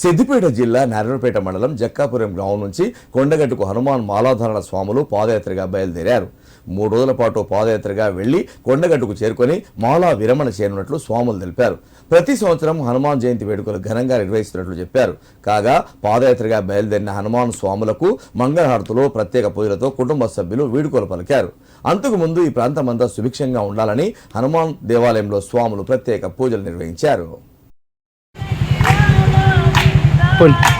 సిద్దిపేట జిల్లా నారాయణపేట మండలం జక్కాపురం గ్రామం నుంచి కొండగట్టుకు హనుమాన్ మాలాధారణ స్వాములు పాదయాత్రగా బయలుదేరారు. మూడు రోజుల పాటు పాదయాత్రగా వెళ్ళి కొండగట్టుకు చేరుకొని మాలా విరమణ చేయనున్నట్లు స్వాములు తెలిపారు. ప్రతి సంవత్సరం హనుమాన్ జయంతి వేడుకలు ఘనంగా నిర్వహిస్తున్నట్లు చెప్పారు. కాగా పాదయాత్రగా బయలుదేరిన హనుమాన్ స్వాములకు మంగళహారతులు ప్రత్యేక పూజలతో కుటుంబ సభ్యులు వీడుకోలు పలికారు. అంతకు ముందు ఈ ప్రాంతమంతా సుభిక్షంగా ఉండాలని హనుమాన్ దేవాలయంలో స్వాములు ప్రత్యేక పూజలు నిర్వహించారు. hapon.